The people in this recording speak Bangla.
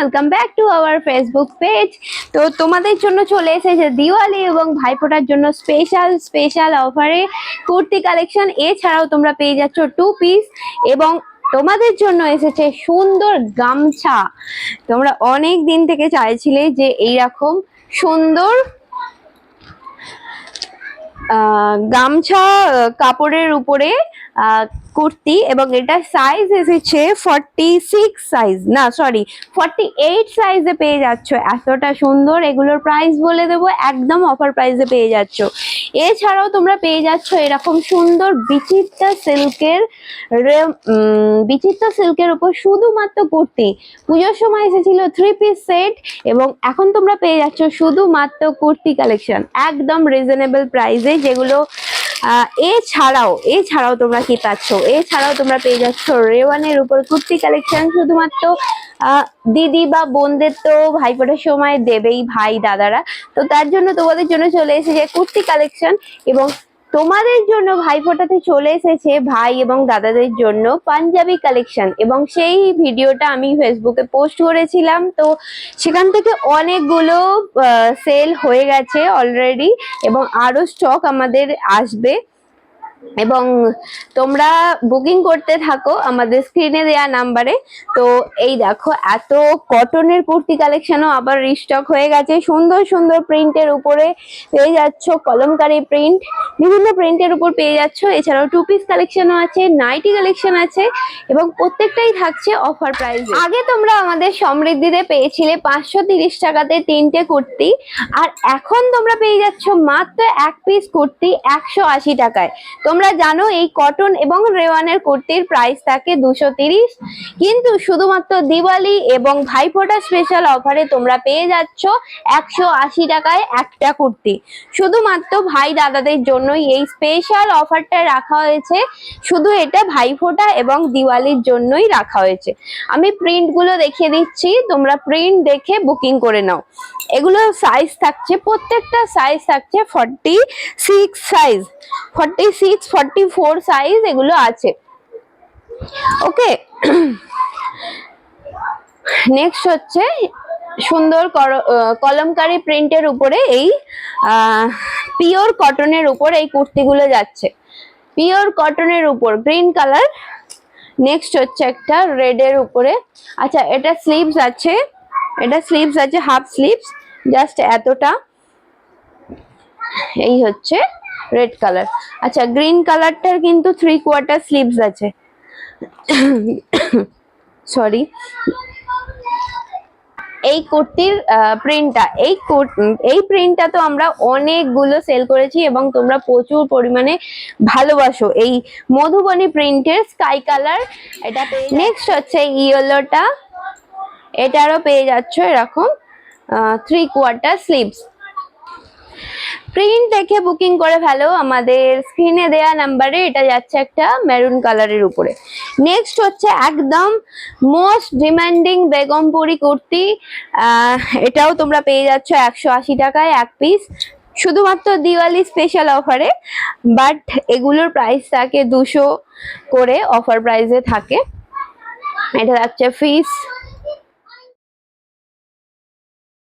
Welcome back to our Facebook page তো তোমাদের জন্য চলে এসেছে দিওয়ালি এবং ভাইফোঁটার জন্য স্পেশাল স্পেশাল অফারে কুর্তি কালেকশন এছাড়াও তোমরা পেয়ে যাচ্ছ টু পিস এবং তোমাদের জন্য এসেছে সুন্দর গামছা। তোমরা অনেক দিন থেকে চাইছিলে যে এইরকম সুন্দর গামছা কাপড়ের উপরে কুর্তি এবং এটা সাইজ এসেছে ফর্টি সিক্স সাইজ না সরি ফর্টি এইট সাইজে পেয়ে যাচ্ছ। এতটা সুন্দর, এগুলোর প্রাইস বলে দেবো, একদম অফার প্রাইসে পেয়ে যাচ্ছ। এছাড়াও তোমরা পেয়ে যাচ্ছ এরকম সুন্দর বিচিত্রা সিল্কের বিচিত্রা সিল্কের উপর শুধুমাত্র কুর্তি। পুজোর সময় এসেছিল থ্রি পিস সেট এবং এখন তোমরা পেয়ে যাচ্ছ শুধুমাত্র কুর্তি কালেকশন একদম রিজনেবল প্রাইসে যেগুলো এছাড়াও এছাড়াও তোমরা কি পাচ্ছ? এছাড়াও তোমরা পেয়ে যাচ্ছ রেওয়ানের উপর কুর্তি কালেকশন শুধুমাত্র দিদি বা বোনদের তো ভাইফোঁটার সময় দেবেই ভাই দাদারা। তো তার জন্য তোমাদের জন্য চলে এসেছে কুর্তি কালেকশন এবং তোমাদের জন্য ভাইফোঁটাতে চলে এসেছে ভাই এবং দাদাদের জন্য পাঞ্জাবি কালেকশন এবং সেই ভিডিওটা আমি ফেসবুকে পোস্ট করেছিলাম। তো সেখান থেকে অনেকগুলো সেল হয়ে গেছে অলরেডি এবং আরও স্টক আমাদের আসবে। এবং তোমরা বুকিং করতে থাকো আমাদের স্ক্রিনে দেওয়া নাম্বারে তো এই দেখো, এত কটনের কুর্তি কালেকশনও আবার রিস্টক হয়ে গেছে। সুন্দর সুন্দর প্রিন্টের উপরে পেয়ে যাচ্ছ কলমকারি প্রিন্ট বিভিন্ন প্রিন্টের উপর পেয়ে যাচ্ছ। এছাড়াও টু পিস কালেকশনও আছে নাইটি কালেকশন আছে এবং প্রত্যেকটাই থাকছে অফার প্রাইস আগে তোমরা আমাদের সমৃদ্ধিতে পেয়েছিলে পাঁচশো তিরিশ টাকাতে তিনটে কুর্তি। আর এখন তোমরা পেয়ে যাচ্ছ মাত্র এক পিস কুর্তি একশো আশি টাকায়। তোমরা জানো এই কটন এবং রেওয়ানের কুর্তির প্রাইস থাকে দুশো তিরিশ। কিন্তু শুধুমাত্র দিওয়ালি এবং ভাইফোঁটা স্পেশাল অফারে তোমরা পেয়ে যাচ্ছ একশো আশি টাকায় একটা কুর্তি। শুধুমাত্র ভাই দাদাদের জন্যই এই স্পেশাল অফারটা রাখা হয়েছে। শুধু এটা ভাইফোঁটা এবং দিওয়ালির জন্যই রাখা হয়েছে। আমি প্রিন্টগুলো দেখিয়ে দিচ্ছি, তোমরা প্রিন্ট দেখে বুকিং করে নাও। এগুলো সাইজ থাকছে, প্রত্যেকটা সাইজ থাকছে forty six size forty six forty four size এগুলো আছে। ওকে নেক্সট হচ্ছে সুন্দর কলমকারি প্রিন্টের উপরে এই পিওর কটনের উপর এই কুর্তিগুলো যাচ্ছে। পিওর কটনের উপর গ্রিন কালার নেক্সট হচ্ছে একটা রেডের উপরে। আচ্ছা এটা স্লিভস আছে। এটা স্লিভস আছে হাফ স্লিভস জাস্ট এতটা। এই হচ্ছে রেড কালার আচ্ছা গ্রিন কালারটার কিন্তু থ্রি কোয়ার্টার স্লিভস আছে। সরি এই কুর্তির প্রিন্টটা এই এই প্রিন্টটা তো আমরা অনেকগুলো সেল করেছি এবং তোমরা প্রচুর পরিমাণে ভালোবাসো। এই মধুবনী প্রিন্টের স্কাই কালার এটা নেক্সট হচ্ছে ইয়েলোটা এটারও পেয়ে যাচ্ছ এরকম থ্রি কোয়ার্টার স্লিভস প্রিন্ট দেখে বুকিং করে ফেলো, আমাদের স্ক্রিনে দেয়া নাম্বারে এটা যাচ্ছে একটা মেরুন কালারের উপরে। নেক্সট হচ্ছে একদম মোস্ট ডিমান্ডিং বেগমপুরি কুর্তি এটাও তোমরা পেয়ে যাচ্ছ একশো আশি টাকায় এক পিস শুধুমাত্র দিওয়ালি স্পেশাল অফারে বাট এগুলোর প্রাইস থাকে দুশো করে অফার প্রাইসে থাকে। এটা যাচ্ছে ফিস